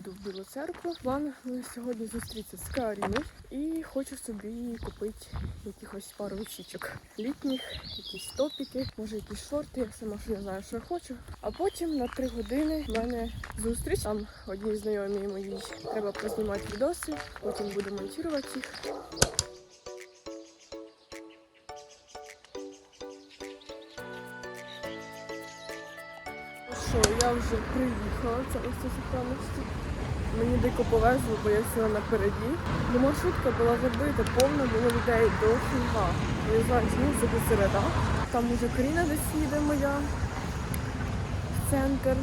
їду в Білу церкву. План ну, сьогодні зустрітися з Каріною і хочу собі купити якихось пару вещичок літніх, якісь топіки, може якісь шорти. Я сама ще не знаю, що я хочу. А потім на три години в мене зустріч. Там одній знайомій моїй треба познімати відоси, потім буду монтувати їх. Що, я вже приїхала, це ось це. Мені дико повезло, бо я сіла напереді. Бо маршрутка була забита, повна було людей до фіга. Я знаю, чому це до середа. Там уже Каріна десь їде моя в центр.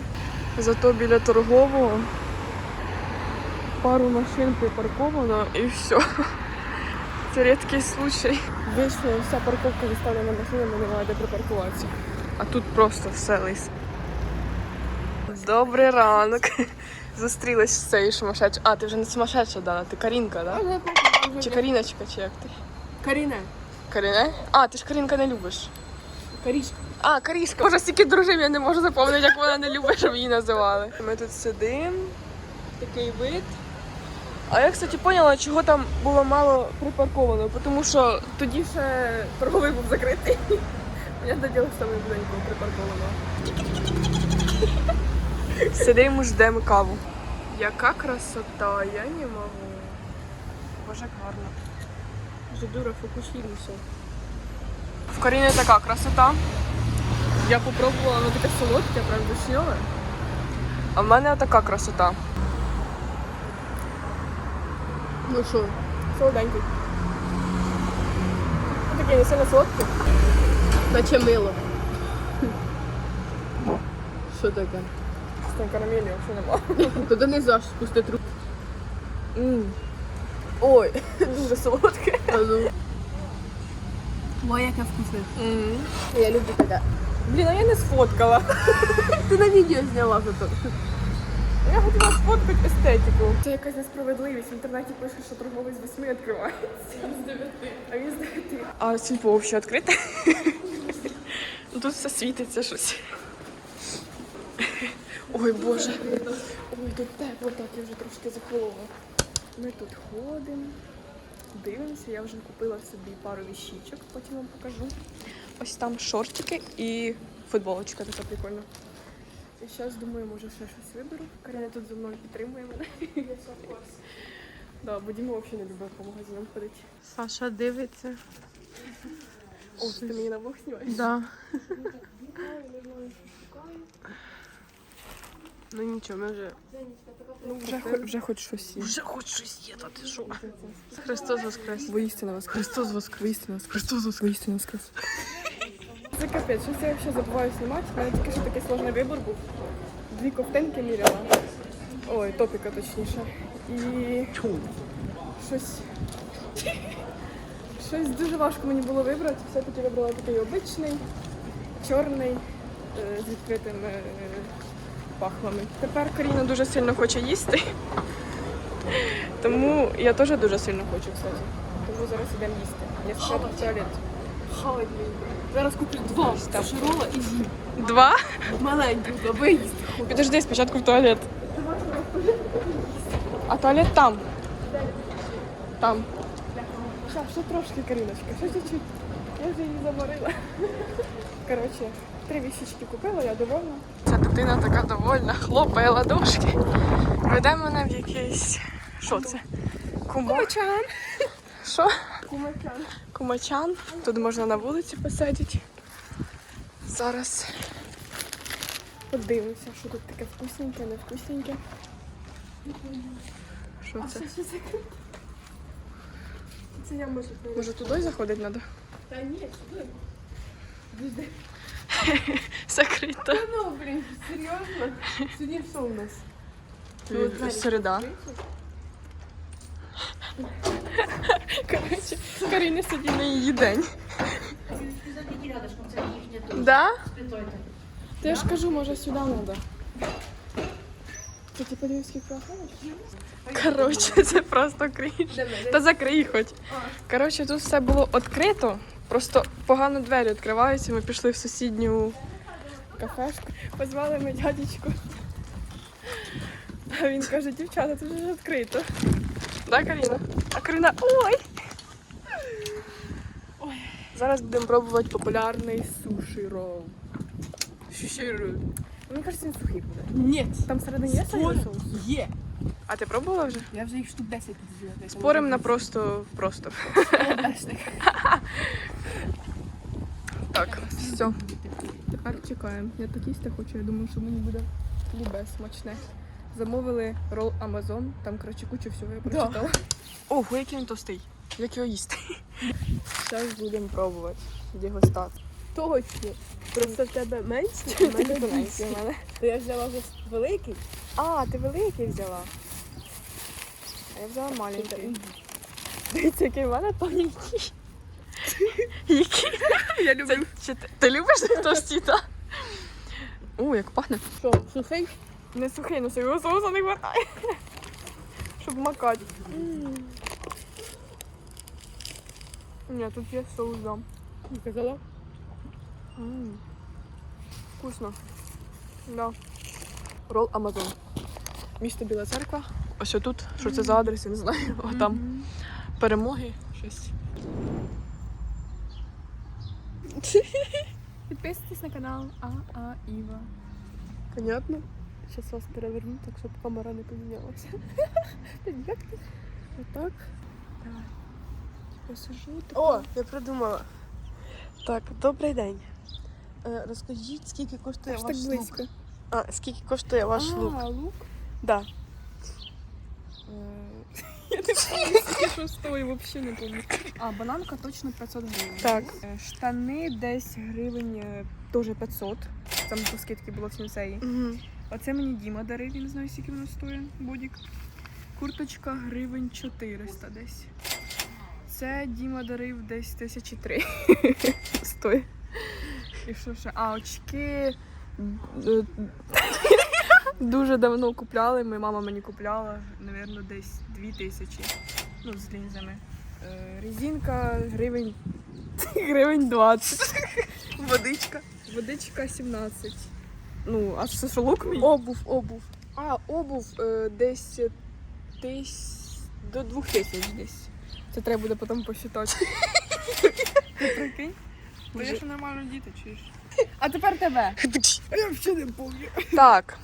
Зато біля торгового пару машин припарковано і все. Це рідкий случай. Вийшло, вся парковка заставлена машинами, немає де припаркуватися. А тут просто все лис. Добрий ранок. Зустрілась з цією сумасшедшою. А, ти вже не сумасшедша, Дана, ти Карінка, да? Чи Каріночка, чи як ти? Каріна. Каріне? А, ти ж Карінка не любиш. Карішка. А, Карішка, вже стільки дружив, я не можу запам'ятати, як вона не любить, щоб її називали. Ми тут сидимо, такий вид. А я, кстати, поняла, чого там було мало припарковано, тому що тоді ще торговий був закритий. Я доділа саме буденько припарковано. Сидимо, ждемо каву. Яка красота, я не можу. Боже, як гарно. Вже дура, фокусуємося. В Каріні така красота. Я попробувала, воно таке солодке, прям вишньове. А в мене така красота. Ну що? Солоденький. Ну, Такий не сильно солодкий. Наче мило. Що таке? З карамелі взагалі нема. Туди не заш спусти труп. М. Ой, дуже солодке. Ну. Ой, яке вкусне. Я люблю таке. Блін, а я не сфоткала. Ти на відео зняла зато. Я хотіла сфоткати естетику. Це якась несправедливість. В інтернеті пише, що торговий з 8 відкривається. З 9. А він з 9. А сільпо взагалі відкрите? Ну, Тут все світиться щось. Ой, Боже. Ой, тут тепло так, я вже трошки захолола. Ми тут ходимо, дивимося. Я вже купила собі пару віщичок, потім вам покажу. Ось там шортики і футболочка така прикольна. І зараз думаю, може ще щось виберу. Каріна тут зі мною підтримує мене. Да, бо Діма взагалі не любить по магазинам ходити. Саша дивиться. О, ти мені на блог знімаєш? Да. Ну нічого, ми вже. Ну, вже, хо- вже хоч щось є. Вже хоч щось є, та ти що? Христос воскрес. Воістина воскрес. Христос воскрес. Воістина воскрес. Христос воскрес. Воістина воскрес. Це капець, щось я взагалі забуваю знімати. У мене тільки що такий сложний вибір був. Дві ковтинки міряла. Ой, топіка точніше. І щось. Щось дуже важко мені було вибрати. Все-таки вибрала такий обичний, чорний, е, з відкритими е, пахвами. Тепер Каріна дуже сильно хоче їсти. Тому я теж дуже сильно хочу, кстати. Тому зараз ідемо їсти. Я спочатку в туалет. Холодний. Зараз куплю два широла і з'їм. Два? Маленький, аби їсти. Підожди, спочатку в туалет. А туалет там. Там. Ще, ще трошки, Каріночка, ще чуть-чуть. Я вже її заморила. Коротше, три вісічки купила, я довольна. Ця дитина така довольна, хлопає ладошки. Веде мене в якийсь. Що це? Кумачан. Що? Кумачан. Кумачан. Тут можна на вулиці посидіти. Зараз подивимося, що тут таке вкусненьке, не вкусненьке. Що це? Це? Я можу перейти. Може туди заходити треба? Та ні, сюди. Закрито. Та ну, блін, серйозно? Сьогодні що у нас? Ну, Середа. Коротше, Каріна сьогодні на її день. Да? Та я ж кажу, може сюди треба. Це ти подивись, скільки охранок? Коротше, це просто крінж. Та закрий хоч. Коротше, тут все було відкрито. Просто погано двері відкриваються. Ми пішли в сусідню кафешку. Позвали ми дядечку. А він каже, дівчата, тут вже відкрито. Да, Каріна? А Каріна, ой! Ой. Зараз будемо пробувати популярний суші рол. Суші рол. Мені кажеться, він сухий буде. Ні. Там всередині є соєвий соус? Є. А ти пробувала вже? Я вже їх штук 10 піджила. Спорим на просто просто. Так, все. Тепер чекаємо. Я так їсти хочу, я думаю, що мені буде любе смачне. Замовили рол Амазон, там коротше кучу всього я прочитала. Ого, який він товстий. Як його їсти? Зараз будемо пробувати. Дегустацію. Точно. Просто в тебе менше, а в мене більше. То я взяла вже великий. А, ти великий взяла. А я взяла маленький. Дивіться, який в мене тоненький. Який? Я Це, чи ти, ти любиш товсті, так? О, як пахне. Що, сухий? Не сухий, ну свого соусу не хватає. Щоб макати. Ні, тут є соус, да. Не казала? Вкусно. Да. Рол Амазон. Місто Біла Церква. Ось тут. Що це за адрес, я не знаю. О, там перемоги. Щось. Підписуйтесь на канал АА Іва. Понятно? Зараз вас переверну, так щоб камера не помінялася. Як ти? Отак. Давай. Посажу. О, я придумала. Так, добрий день. Е, Розкажіть, скільки коштує Аж ваш так лук? близько. А, скільки коштує ваш лук? А, лук? Да. Я не пам'ятаю, що стоїть, взагалі не пам'ятаю. А, бананка точно 500 гривень. Так. Е, Штани десь гривень е, теж 500. Там по скидки було в сенсеї. Угу. Оце мені Діма дарив, я не знаю, скільки воно стоїть, бодік. Курточка гривень 400 десь. Це Діма дарив десь тисячі три. Стоїть. І що ще? А, очки. е, Дуже давно купляли. Моя мама мені купляла, напевно, десь 2 тисячі. Ну, з лінзами. Е, Резинка гривень. гривень 20. Водичка. Водичка 17. Ну, а це що лук мій? Обув, обув. А, обув е, десь тись... до двох тисяч десь. Це треба буде потім посчитати. Ти прикинь? Бо я ще нормально діти чуєш. А тепер тебе. Я взагалі не пам'ятаю. Так.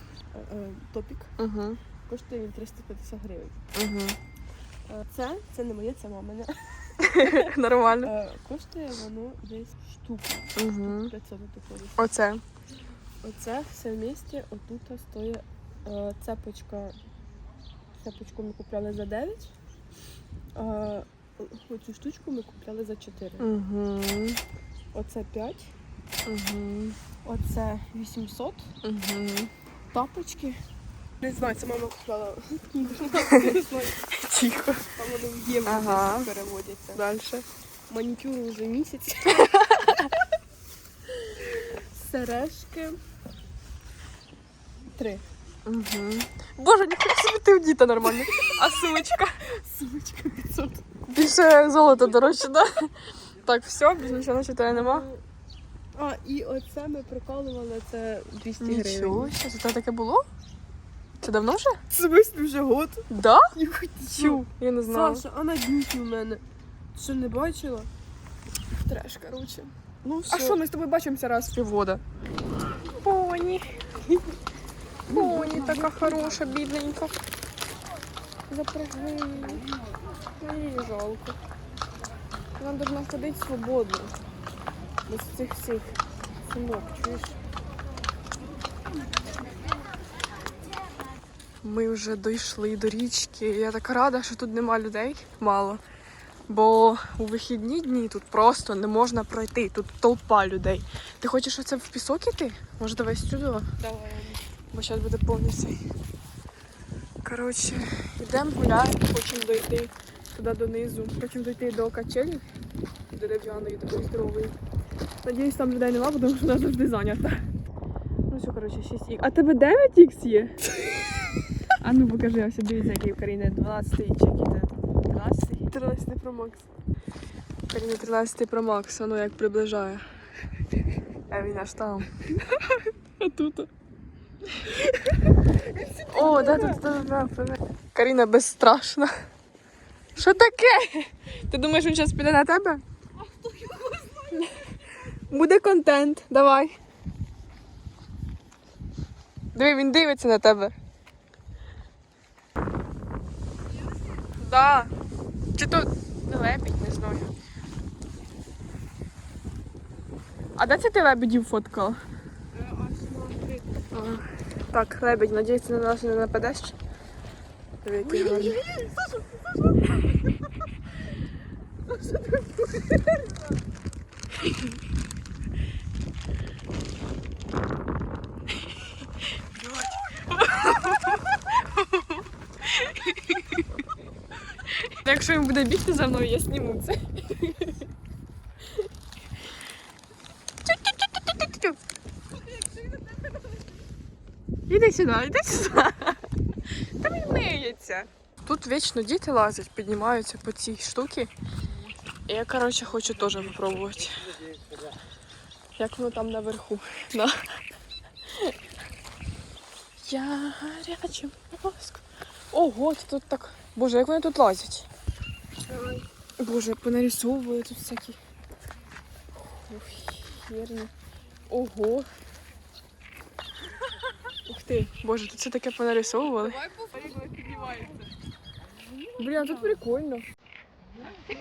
Топік Угу. коштує він 350 гривень. Угу. Е, Це, це не моє, це мамине. Нормально. Е, Коштує воно десь штуку. Угу. 500 доходить. Оце. Оце все в місті, отут стоїть е, цепочка. Цепочку ми купляли за 9. Оцю штучку ми купляли за 4. Угу. Оце 5. Угу. Оце 800. Угу. Тапочки. Не знаю, це мама купляла. Тихо. Там вони в євро Ага. переводяться. Далі. Манікюру вже місяць. Сережки. Три. Угу. Боже, ніхто собі ти в діта нормально. А сумочка? Сумочка 500. Більше золота дорожче, да? Так, все, більше нічого на читаю нема. А, і оце ми приколували, це 200 Нічого, гривень. що це таке було? Це давно вже? В смислі вже год? Да? Ніхуй Чу, я не знала. Саша, а на днюхі у мене. Ти що не бачила? Треш, коротше. Ну все. А що, ми з тобою бачимося раз в півгода? Поні. Поні така хороша, бідненька. Запрягли. Її жалко. Вона должна ходити свободно. Без цих всіх сумок, чуєш? Ми вже дійшли до річки. Я така рада, що тут нема людей. Мало. Бо у вихідні дні тут просто не можна пройти. Тут толпа людей. Ти хочеш оце в пісок іти? Може, давай сюди? Давай. Бо зараз буде повний цей. Коротше, йдемо гуляємо, хочемо дойти туди донизу. Хочемо дойти до качелі дерев'яної, такої здорової. Надіюсь, там людей нема, тому що вона завжди зайнята. Ну все, коротше, 6 х А тебе 9 х є? А ну покажи, ось дивіться, який у Каріни 12 чи який це? 13? 13 Pro Max. Каріна 13 Pro Max, а ну як приближає. А він аж там. А тут. О, да, тут да, да, Каріна безстрашна. Що таке? Ти думаєш, він зараз піде на тебе? Буде контент, давай. Диви, він дивиться на тебе. Да. Чи то лебідь, не знаю. А де це ти лебедів фоткала? А, Так, лебедь, надіюсь, на нас не нападеш. Диви, який гарний. Якщо він буде бігти за мною, я зніму це. Іди сюди, іди сюди. Та він миється. Тут вічно діти лазять, піднімаються по цій штуці. І я, коротше, хочу теж попробувати. Як воно там наверху. Да. Я гарячим воск. Ого, тут так. Боже, як вони тут лазять? Боже, як понарисовували тут всякі. Ух. Ого. Ух ти, боже, тут все таке понарисовували. Давай. Блін, тут прикольно.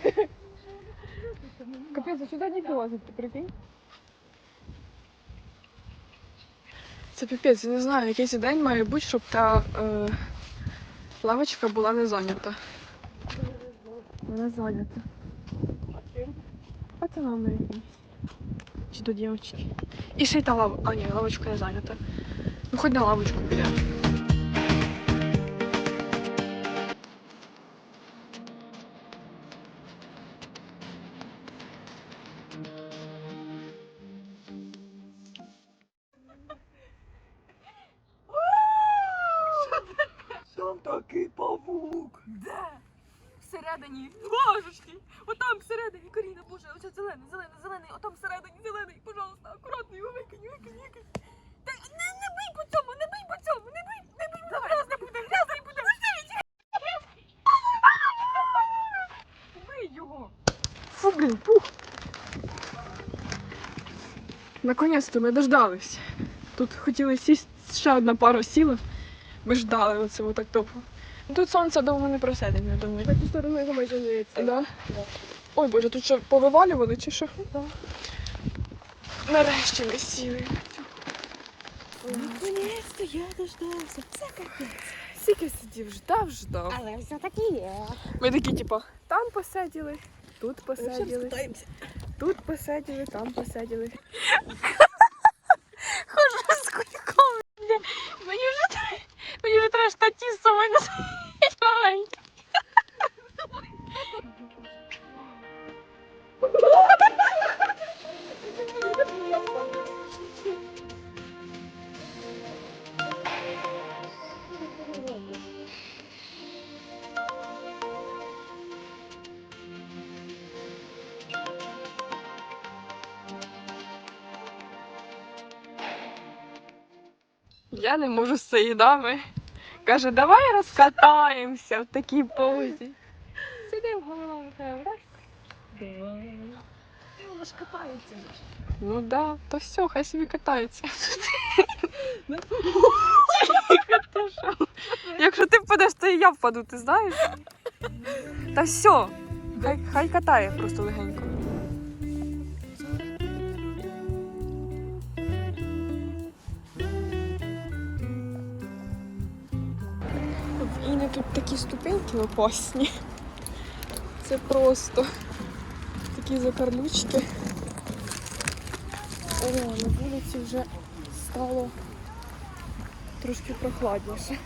Капець, а сюди діти лазять, ти прикинь? Це піпець, я не знаю, якийсь день має бути, щоб та е, лавочка була не зайнята. Вона зайнята. Пацанами якимось. Чи до дівчинки. І ще й та лава. А ні, лавочка не зайнята. Ну хоч на лавочку підемо. Всередині. Божечки. Отам всередині, Каріна, боже, оце зелений, зелений, зелений, отам всередині, зелений, пожалуйста, акуратно його викинь, викинь, викинь. Та не, не бий по цьому, не бий по цьому, не бий, не бий, давай, грязне буде, грязне буде. Бий його. Фу, блін, пух. Наконець-то ми дождались. Тут хотіли сісти, ще одна пара сіла. Ми ждали оце отак топо. Тут сонце довго не просидимо, я думаю. Так, сторону його майже здається. Да? Ой, боже, тут що повивалювали чи що? Да. Нарешті ми сіли. Наконец-то я дождався. Це капець. Скільки сидів, ждав, ждав. Але все-таки є. Ми такі, типу, там посиділи, тут посиділи, тут посиділи, там посиділи. Хоже з кульком. Мені вже мені вже треба штатів з собою носити маленький. Я не можу з цієї дами. Каже, давай розкатаємося в такій позі. Сидим головою, раз. Воно ж катається. Ну да, то все, хай собі катаються. Якщо ти впадеш, то і я впаду, ти знаєш? Та все, хай, хай катає просто легенько. Тут такі ступеньки опасні. Це просто такі закарлючки. О, на вулиці вже стало трошки прохладніше.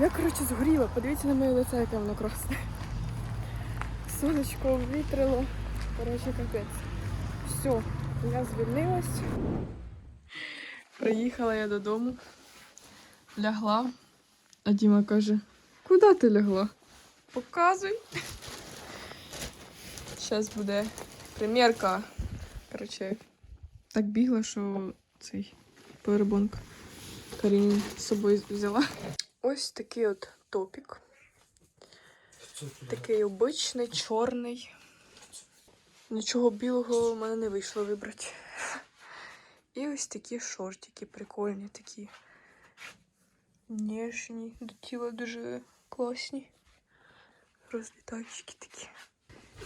Я, коротше, згоріла. Подивіться на моє лице, яке воно красне. Сонечко вітрило. Коротше, капець. Все, я звільнилась. Приїхала я додому, лягла, а Діма каже, куди ти лягла? Показуй. Зараз буде примірка. Коротше, так бігла, що цей перебонк. Каріні з собою взяла. Ось такий от топік. Такий обичний, чорний. Нічого білого в мене не вийшло вибрати. І ось такі шортики прикольні, такі ніжні, до тіла дуже класні. Розлітаючки такі.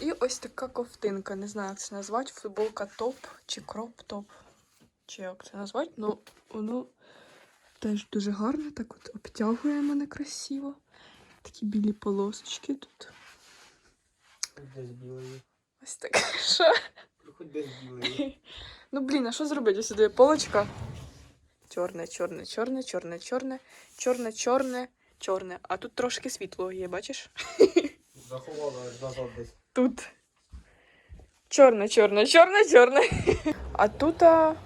І ось така ковтинка, не знаю, як це назвати. Футболка топ чи кроп-топ. Чи як це назвати, ну воно теж дуже гарне, так от обтягує мене красиво. Такі білі полосочки тут. Десь білий. Ось так. Що? Хоч десь білий. Ну блін, а що зробити? Ось сюди полочка. Чорне, чорне, чорне, чорне, чорне, чорне, чорне, чорне. А тут трошки світло є, бачиш? Заховала назад десь. Тут чорне, чорне, чорне, чорне. А тут а,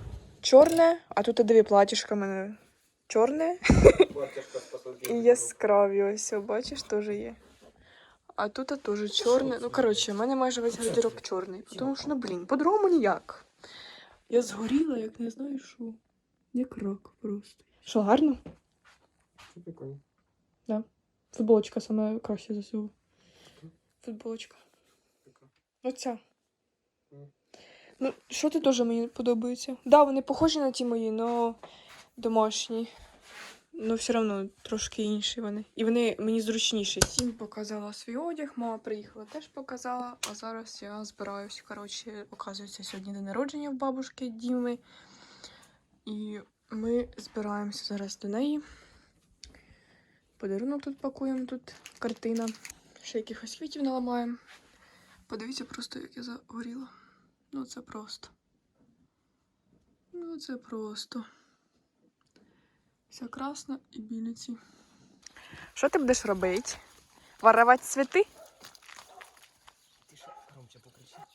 чорне, а тут дві платіжка в мене чорне і яскраві. Ось, бачиш, теж є. А тут а, теж чорне. Ну, коротше, в мене майже весь гардероб чорний. Тому що, ну блін, по-другому ніяк. Я згоріла, як не знаю що. Як рак просто. Що, гарно? Це прикольно. Футболочка саме краще за всього. Футболочка. Оця. Ну, що ти теж мені подобається. Да, вони похожі на ті мої, але домашні. Ну, все одно трошки інші вони. І вони мені зручніші. Всім показала свій одяг, мама приїхала, теж показала. А зараз я збираюся. Коротше, оказується, сьогодні день народження в бабушки Діми. І ми збираємося зараз до неї. Подарунок тут пакуємо, тут картина. Ще якихось квітів наламаємо. Подивіться просто, як я загоріла. Ну, це просто. Ну, це просто. Вся красна і біліці. Що ти будеш робити? Варувати цвіти?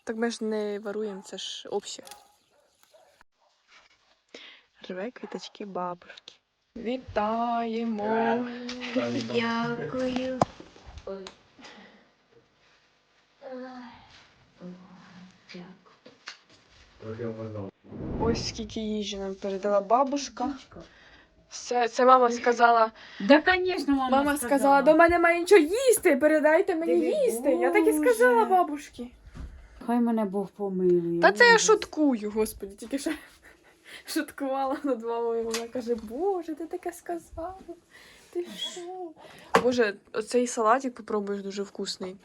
Так ми ж не варуємо, це ж обще. Рве квіточки бабушки. Вітаємо! Дякую. Ось скільки їжі нам передала бабушка. Це, це мама сказала. Да, конечно, мама, Мама сказала, до мене немає нічого їсти, передайте мені їсти. Я так і сказала бабушці. Хай мене Бог помилує. Та це я шуткую, господи, тільки що шуткувала над мамою. Вона каже, Боже, ти таке сказала. Ти що? Боже, оцей салатик попробуєш дуже вкусний.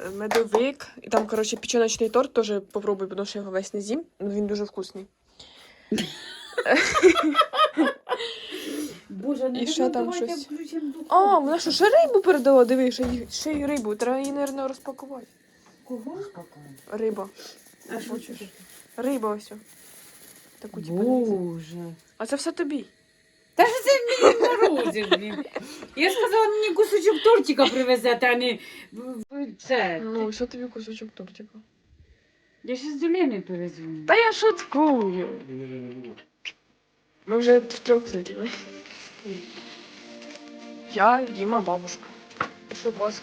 Е, Медовик. І там, коротше, печеночний торт теж попробуй, тому що я його весь не з'їм. Ну він дуже вкусний. Боже, не І ще там щось. А, вона що, ще рибу передала? Диви, ще, й- ще й рибу. Треба її, мабуть, розпакувати. Кого? Риба. А що Хочеш? Риба ось. о. Таку, типу, дивися. Боже. А це все тобі. Та що це мені морозив, блін? Я сказала, мені кусочок тортика привезете, а не в- в- це. Ну, що тобі кусочок тортика? Я ще з Доліни перезвоню. Та я шуткую. Ми вже втрьох сиділи. Я, Діма, бабушка. Що вас,